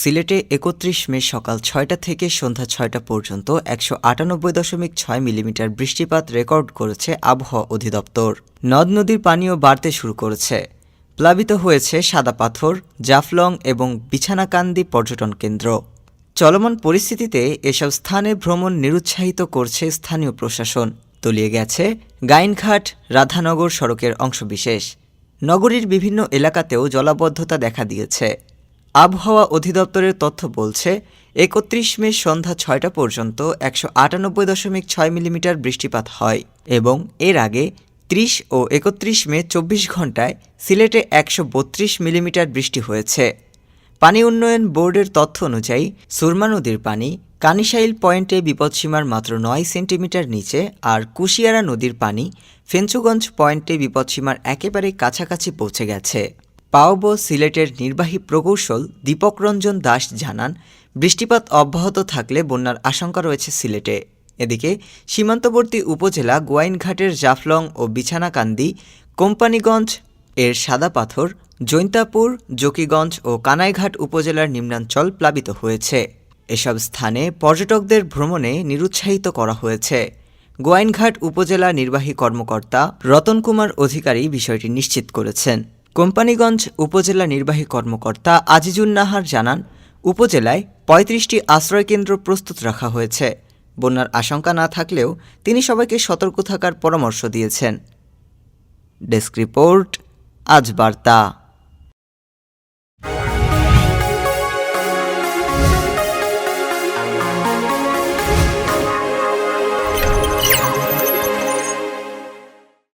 সিলেটে একত্রিশ মে সকাল ছয়টা থেকে সন্ধ্যা ছয়টা পর্যন্ত একশো আটানব্বই দশমিক ছয় মিলিমিটার বৃষ্টিপাত রেকর্ড করেছে আবহাওয়া অধিদপ্তর। নদ নদীর পানিও বাড়তে শুরু করেছে। প্লাবিত হয়েছে সাদা পাথর, জাফলং এবং বিছানাকান্দি পর্যটন কেন্দ্র। চলমান পরিস্থিতিতে এসব স্থানে ভ্রমণ নিরুৎসাহিত করছে স্থানীয় প্রশাসন। তলিয়ে গেছে গাইনঘাট, রাধানগর সড়কের অংশবিশেষ। নগরীর বিভিন্ন এলাকাতেও জলাবদ্ধতা দেখা দিয়েছে। আবহাওয়া অধিদপ্তরের তথ্য বলছে, একত্রিশ মে সন্ধ্যা ছয়টা পর্যন্ত একশো আটানব্বই দশমিক ছয় মিলিমিটার বৃষ্টিপাত হয় এবং এর আগে ত্রিশ ও একত্রিশ মে চব্বিশ ঘন্টায় সিলেটে একশো বত্রিশ মিলিমিটার বৃষ্টি হয়েছে। পানি উন্নয়ন বোর্ডের তথ্য অনুযায়ী, সুরমা নদীর পানি কানিশাইল পয়েন্টে বিপদসীমার মাত্র নয় সেন্টিমিটার নিচে আর কুশিয়ারা নদীর পানি ফেঞ্চুগঞ্জ পয়েন্টে বিপদসীমার একেবারে কাছাকাছি পৌঁছে গেছে। পাওবো সিলেটের নির্বাহী প্রকৌশল দীপক রঞ্জন দাস জানান, বৃষ্টিপাত অব্যাহত থাকলে বন্যার আশঙ্কা রয়েছে সিলেটে। এদিকে, সীমান্তবর্তী উপজেলা গোয়াইনঘাটের জাফলং ও বিছানাকান্দি, কোম্পানিগঞ্জ এর সাদা পাথর জৈন্তাপুর, জকিগঞ্জ ও কানাইঘাট উপজেলার নিম্নাঞ্চল প্লাবিত হয়েছে। এসব স্থানে পর্যটকদের ভ্রমণে নিরুৎসাহিত করা হয়েছে। গোয়াইনঘাট উপজেলা নির্বাহী কর্মকর্তা রতন কুমার অধিকারী বিষয়টি নিশ্চিত করেছেন। কোম্পানিগঞ্জ উপজেলা নির্বাহী কর্মকর্তা আজিজুন নাহার জানান, উপজেলায় পঁয়ত্রিশটি আশ্রয়কেন্দ্র প্রস্তুত রাখা হয়েছে। বন্যার আশঙ্কা না থাকলেও তিনি সবাইকে সতর্ক থাকার পরামর্শ দিয়েছেন। ডেস্ক রিপোর্ট, আজ বার্তা।